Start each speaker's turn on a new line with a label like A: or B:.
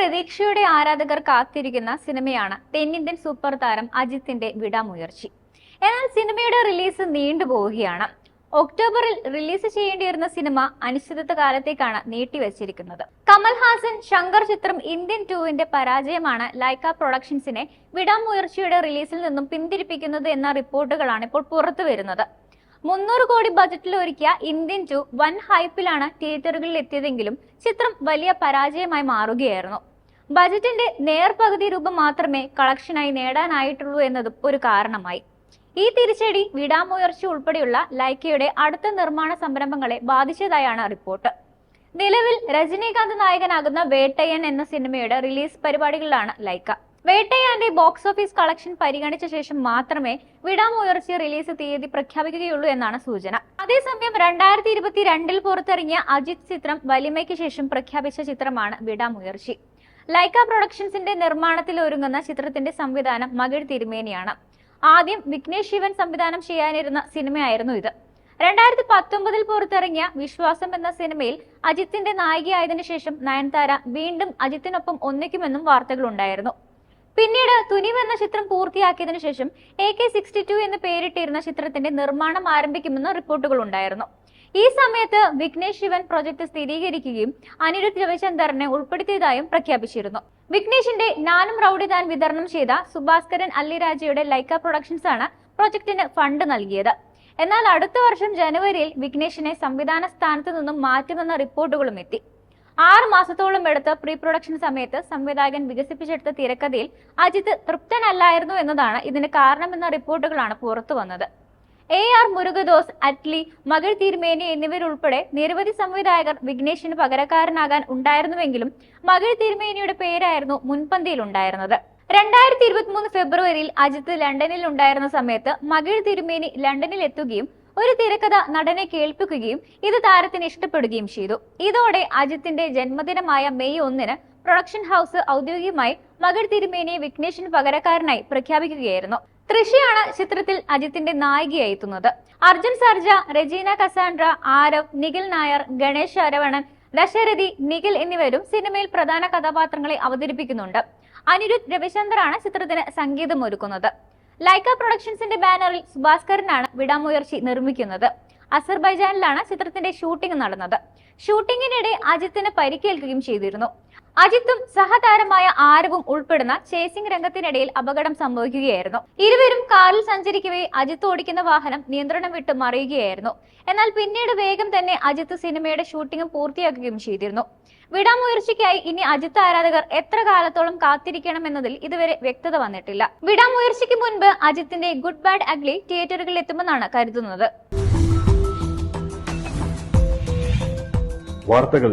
A: പ്രതീക്ഷയുടെ ആരാധകർ കാത്തിരിക്കുന്ന സിനിമയാണ് തെന്നിന്ത്യൻ സൂപ്പർ താരം അജിത്തിന്റെ വിടാമുയർച്ചി. എന്നാൽ സിനിമയുടെ റിലീസ് നീണ്ടുപോവുകയാണ് ഒക്ടോബറിൽ റിലീസ് ചെയ്യേണ്ടിയിരുന്ന സിനിമ അനിശ്ചിതത്വ കാലത്തേക്കാണ് നീട്ടിവച്ചിരിക്കുന്നത്. കമൽഹാസൻ ശങ്കർ ചിത്രം ഇന്ത്യൻ ടൂവിന്റെ പരാജയമാണ് ലൈക്ക പ്രൊഡക്ഷൻസിനെ വിടാമുയർച്ചയുടെ റിലീസിൽ നിന്നും പിന്തിരിപ്പിക്കുന്നത് എന്ന റിപ്പോർട്ടുകളാണ് ഇപ്പോൾ പുറത്തു വരുന്നത്. മുന്നൂറ് കോടി ബജറ്റിൽ ഒരുക്കിയ ഇന്ത്യൻ ടു വൻ ഹൈപ്പിലാണ് തിയേറ്ററുകളിൽ എത്തിയതെങ്കിലും ചിത്രം വലിയ പരാജയമായി മാറുകയായിരുന്നു. ബജറ്റിന്റെ നേർപകുതി രൂപ മാത്രമേ കളക്ഷനായി നേടാനായിട്ടുള്ളൂ എന്നതും ഒരു കാരണമായി. ഈ തിരിച്ചടി വിടാമുയർച്ച ഉൾപ്പെടെയുള്ള ലൈക്കയുടെ അടുത്ത നിർമ്മാണ സംരംഭങ്ങളെ ബാധിച്ചതായാണ് റിപ്പോർട്ട്. നിലവിൽ രജനീകാന്ത് നായകനാകുന്ന വേട്ടയൻ എന്ന സിനിമയുടെ റിലീസ് പരിപാടികളിലാണ് ലൈക്ക. വേട്ടയാന്റെ ബോക്സ് ഓഫീസ് കളക്ഷൻ പരിഗണിച്ച ശേഷം മാത്രമേ വിടാമുയർച്ച റിലീസ് തീയതി പ്രഖ്യാപിക്കുകയുള്ളൂ എന്നാണ് സൂചന. അതേസമയം രണ്ടായിരത്തി ഇരുപത്തി രണ്ടിൽ പുറത്തിറങ്ങിയ അജിത് ചിത്രം വലിമയ്ക്ക് ശേഷം പ്രഖ്യാപിച്ച ചിത്രമാണ് വിടാമുയർച്ചി. ലൈക്ക പ്രൊഡക്ഷൻസിന്റെ നിർമ്മാണത്തിൽ ഒരുങ്ങുന്ന ചിത്രത്തിന്റെ സംവിധാനം മകിഴ് തിരുമേനിയാണ്. ആദ്യം വിഘ്നേഷ് ശിവൻ സംവിധാനം ചെയ്യാനിരുന്ന സിനിമയായിരുന്നു ഇത്. രണ്ടായിരത്തി പത്തൊമ്പതിൽ പുറത്തിറങ്ങിയ വിശ്വാസം എന്ന സിനിമയിൽ അജിത്തിന്റെ നായികയായതിനു ശേഷം നയൻതാര വീണ്ടും അജിത്തിനൊപ്പം ഒന്നിക്കുമെന്നും വാർത്തകളുണ്ടായിരുന്നു പിന്നീട് തുനിവ് എന്ന ചിത്രം പൂർത്തിയാക്കിയതിനു ശേഷം എ കെ സിക്സ്റ്റി ടു എന്ന് പേരിട്ടിരുന്ന ചിത്രത്തിന്റെ നിർമ്മാണം ആരംഭിക്കുമെന്ന് റിപ്പോർട്ടുകൾ ഉണ്ടായിരുന്നു. ഈ സമയത്ത് വിഘ്നേഷ് ശിവൻ പ്രൊജക്ട് സ്ഥിരീകരിക്കുകയും അനിരുദ്ധ് രവിചന്ദറിനെ ഉൾപ്പെടുത്തിയതായും പ്രഖ്യാപിച്ചിരുന്നു. വിഘ്നേഷിന്റെ നാനും റൌഡി താൻ വിതരണം ചെയ്ത സുഭാസ്കരൻ അല്ലിരാജയുടെ ലൈക്ക പ്രൊഡക്ഷൻസ് ആണ് പ്രൊജക്ടിന് ഫണ്ട് നൽകിയത്. എന്നാൽ അടുത്ത വർഷം ജനുവരിയിൽ വിഘ്നേഷിനെ സംവിധാന സ്ഥാനത്ത് നിന്നും മാറ്റുമെന്ന റിപ്പോർട്ടുകളും എത്തി. ആറ് മാസത്തോളം എടുത്ത പ്രീ പ്രൊഡക്ഷൻ സമയത്ത് സംവിധായകൻ വികസിപ്പിച്ചെടുത്ത തിരക്കഥയിൽ അജിത് തൃപ്തനല്ലായിരുന്നു എന്നതാണ് ഇതിന് കാരണമെന്ന റിപ്പോർട്ടുകളാണ് പുറത്തു വന്നത് എ ആർ മുരുകദോസ് അറ്റ്ലി മകൾ തിരുമേനി എന്നിവരുൾപ്പെടെ നിരവധി സംവിധായകർ വിഘ്നേഷിന് പകരക്കാരനാകാൻ ഉണ്ടായിരുന്നുവെങ്കിലും മകൾ തിരുമേനിയുടെ പേരായിരുന്നു മുൻപന്തിയിൽ ഉണ്ടായിരുന്നത് രണ്ടായിരത്തി ഇരുപത്തിമൂന്ന് ഫെബ്രുവരിയിൽ അജിത്ത് ലണ്ടനിൽ ഉണ്ടായിരുന്ന സമയത്ത് മകൾ തിരുമേനി ലണ്ടനിൽ എത്തുകയും ഒരു തിരക്കഥ നടനെ കേൾപ്പിക്കുകയും ഇത് താരത്തിന് ഇഷ്ടപ്പെടുകയും ചെയ്തു. ഇതോടെ അജിത്തിന്റെ ജന്മദിനമായ മെയ് ഒന്നിന് പ്രൊഡക്ഷൻ ഹൗസ് ഔദ്യോഗികമായി മകൾ തിരുമേനിയെ വിഘ്നേഷിന് പകരക്കാരനായി പ്രഖ്യാപിക്കുകയായിരുന്നു. തൃശയാണ് ചിത്രത്തിൽ അജിത്തിന്റെ നായികയായി എത്തുന്നത് അർജുൻ സർജ റെജീന കസാൻഡ്ര ആരവ് നിഖിൽ നായർ ഗണേഷ് ശരവണൻ ദശരഥി നിഖിൽ എന്നിവരും സിനിമയിൽ പ്രധാന കഥാപാത്രങ്ങളെ അവതരിപ്പിക്കുന്നുണ്ട്. അനിരുദ്ധ് രവിചന്ദറാണ് ചിത്രത്തിന് സംഗീതം ഒരുക്കുന്നത്. ലൈക്ക പ്രൊഡക്ഷൻസിന്റെ ബാനറിൽ സുഭാസ്കരനാണ് വിടാമുയർച്ചി നിർമ്മിക്കുന്നത്. അസർബൈജാനിലാണ് ചിത്രത്തിന്റെ ഷൂട്ടിംഗ് നടന്നത്. ഷൂട്ടിങ്ങിനിടെ അജിത്തിന് പരിക്കേൽക്കുകയും ചെയ്തിരുന്നു. അജിത്തും സഹതാരമായ ആരവും ഉൾപ്പെടുന്ന ചേസിംഗ് രംഗത്തിനിടയിൽ അപകടം സംഭവിക്കുകയായിരുന്നു. ഇരുവരും കാറിൽ സഞ്ചരിക്കവേ അജിത്ത് ഓടിക്കുന്ന വാഹനം നിയന്ത്രണം വിട്ട് മറിയുകയായിരുന്നു. എന്നാൽ പിന്നീട് വേഗം തന്നെ അജിത്ത് സിനിമയുടെ ഷൂട്ടിംഗ് പൂർത്തിയാക്കുകയും ചെയ്തിരുന്നു. വിടാമുയർച്ചയ്ക്കായി ഇനി അജിത്ത് ആരാധകർ എത്ര കാലത്തോളം കാത്തിരിക്കണം എന്നതിൽ ഇതുവരെ വ്യക്തത വന്നിട്ടില്ല. വിടാമുയർച്ചയ്ക്ക് മുൻപ് അജിത്തിന്റെ ഗുഡ് ബാഡ് അഗ്ലി തിയേറ്ററുകളിൽ എത്തുമെന്നാണ് കരുതുന്നത്.
B: വാർത്തകൾ